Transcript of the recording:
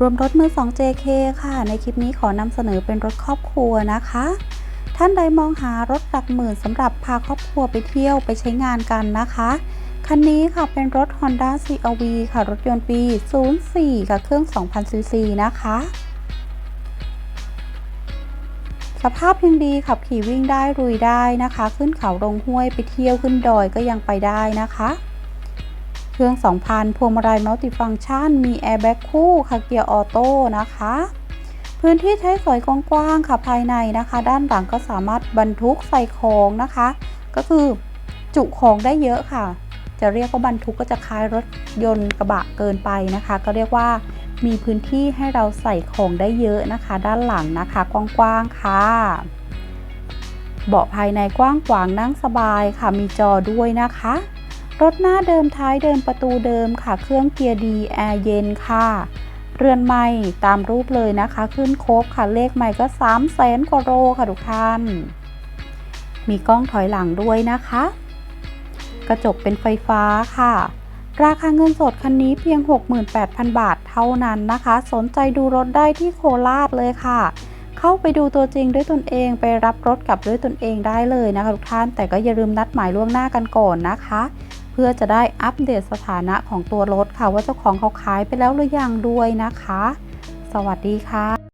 รวมรถมือ 2 JK ค่ะ ในคลิปนี้ขอนำเสนอเป็นรถครอบครัวนะคะ ท่านใดมองหารถหลักหมื่นสำหรับพาครอบครัวไปเที่ยวไปใช้งานกันนะคะ คันนี้ค่ะเป็นรถ Honda CR-V ค่ะ รถยนต์ปี 04 ค่ะ เครื่อง 2,000ซีซีนะคะ สภาพยังดีขับขี่วิ่งได้รุยได้นะคะ ขึ้นเขาลงห้วยไปเที่ยวขึ้นดอยก็ยังไปได้นะคะ เครื่อง 2,000 พวงมาลัยมัลติฟังก์ชัน มีแอร์แบ็กคู่ค่ะเกียร์ออโต้นะคะ พื้นที่ใช้สอยกว้างๆค่ะภายในนะคะ ด้านหลังก็สามารถบรรทุกใส่ของนะคะ ก็คือจุของได้เยอะค่ะ จะเรียกว่าบรรทุกก็จะคล้ายรถยนต์กระบะเกินไปนะคะ ก็เรียกว่ามีพื้นที่ให้เราใส่ของได้เยอะนะคะ ด้านหลังนะคะกว้างๆค่ะ เบาะภายในกว้างขวางนั่งสบายค่ะมีจอด้วยนะคะ รถหน้าเดิมท้ายเดิมประตูเดิมค่ะ เครื่องเกียร์ดีแอร์เย็นค่ะ เรือนไม้ตามรูปเลยนะคะ ขึ้นครบค่ะ เลขใหม่ก็3 0 0แสนกว่าโลค่ะทุกท่าน มีกล้องถอยหลังด้วยนะคะ กระจกเป็นไฟฟ้าค่ะ ราคาเงินสดคันนี้เพียง 68,000 บาทเท่านั้นนะคะ สนใจดูรถได้ที่โคราชเลยค่ะเข้าไปดูตัวจริงด้วยตนเองไปรับรถกลับด้วยตนเองได้เลยนะคะทุกท่านแต่ก็อย่าลืมนัดหมายล่วงหน้ากันก่อนนะคะ พื่อจะได้อัปเดตสถานะของตัวรถค่ะ ว่าเจ้าของเขาขายไปแล้วหรือยังด้วยนะคะ สวัสดีค่ะ